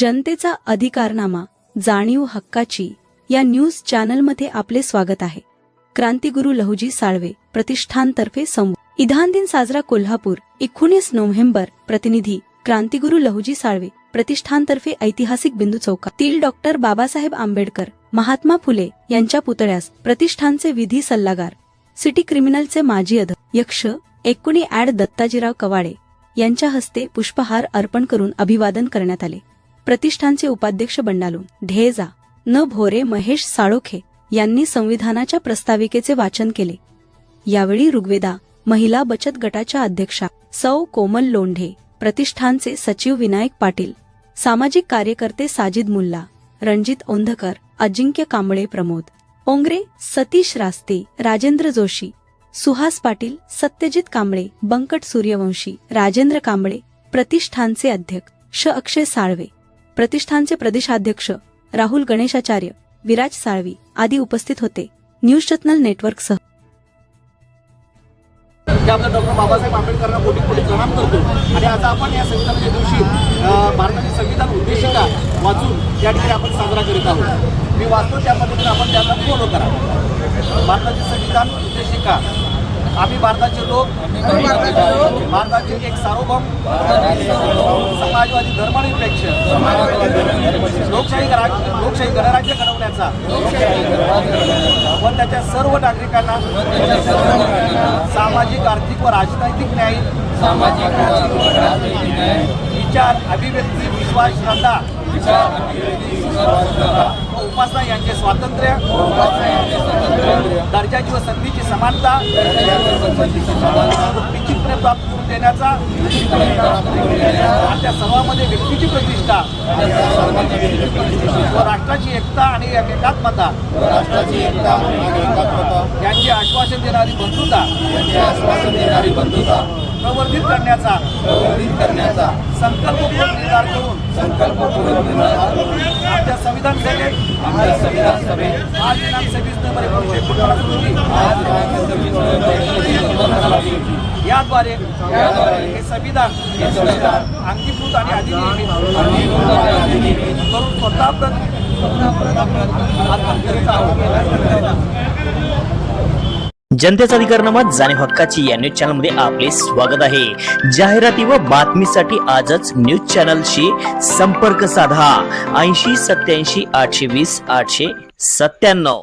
जनतेचा अधिकारनामा जाणीव हक्काची या न्यूज चॅनलमध्ये आपले स्वागत आहे. क्रांतीगुरु लहुजी साळवे प्रतिष्ठानतर्फे संवाद इधान दिन साजरा कोल्हापूर एकोणीस नोव्हेंबर प्रतिनिधी क्रांतिगुरु लहुजी साळवे प्रतिष्ठानतर्फे ऐतिहासिक बिंदू चौकातील डॉक्टर बाबासाहेब आंबेडकर महात्मा फुले यांच्या पुतळ्यास प्रतिष्ठानचे विधी सल्लागार सिटी क्रिमिनलचे माजी अध्यक्ष एकोणी ऍड दत्ताजीराव कवाडे यांच्या हस्ते पुष्पहार अर्पण करून अभिवादन करण्यात आले. प्रतिष्ठानचे उपाध्यक्ष बंडालू ढेजा न भोरे महेश साळोखे यांनी संविधानाच्या प्रस्ताविकेचे वाचन केले. यावेळी ऋग्वेदा महिला बचत गटाच्या अध्यक्षा सौ कोमल लोंढे प्रतिष्ठानचे सचिव विनायक पाटील सामाजिक कार्यकर्ते साजिद मुल्ला रणजित ओंधकर अजिंक्य कांबळे प्रमोद ओंगरे सतीश रास्ते राजेंद्र जोशी सुहास पाटील सत्यजित कांबळे बंकट सूर्यवंशी राजेंद्र कांबळे प्रतिष्ठानचे अध्यक्ष अक्षय साळवे प्रतिष्ठानचे प्रदेशाध्यक्ष राहुल गणेशाचार्य विराज साळवी आदी उपस्थित होते. न्यूज चॅनल नेटवर्कसह की आपल्या डॉक्टर बाबासाहेब आंबेडकरांना कोटी कोटी प्रणाम करतो. आणि आता आपण या संविधानाच्या दिवशी अ, भारताचे संविधान उद्देशिका वाचून या ठिकाणी आपण साजरा करीत आहोत. मी वाचतो त्या पद्धतीने आपण त्यांना फॉलो करा. भारताचे संविधान उद्देशिका आम्ही भारताचे लोक. भारताचे एक सार्वभौम समाजवादी धर्मनिरपेक्ष लोकशाही लोकशाही गणराज्य घडवण्याचा. व त्याच्या सर्व नागरिकांना सामाजिक आर्थिक व राजनैतिक न्याय विचार अभिव्यक्ती विश्वास श्रद्धा उपासना यांचे स्वातंत्र्य दर्जाची व संधीची समानता प्राप्त करून देण्याचा आणि त्या सर्वांमध्ये व्यक्तीची प्रतिष्ठा व राष्ट्राची एकता आणि एकात्मता. यांचे आश्वासन देणारी बंधुता. आश्वासन देणारी बंधुता. प्रवर्धित करण्याचा. प्रवर्धित करण्याचा. संकल्पपूर्वक निर्धार करून. करून. आमच्या संविधान सभेत. आमच्या संविधान सभेत. आज दिनांक सव्वीस नोव्हेंबर एकोणीसशे आज दिनांक सव्वीस नोव्हेंबर एकोणीसशे याद्वारे हे संविधान अंगीभूत आणि अधिनियमित करून स्वतः जनतेचा अधिकार करीत आहोत जाणीव हक्काची या न्यूज चॅनलमध्ये आपले स्वागत आहे. जाहिराती व बातमीसाठी आजच न्यूज चॅनलशी संपर्क साधा. ऐंशी सत्याऐंशी आठशे वीस आठशे सत्त्याण्णव.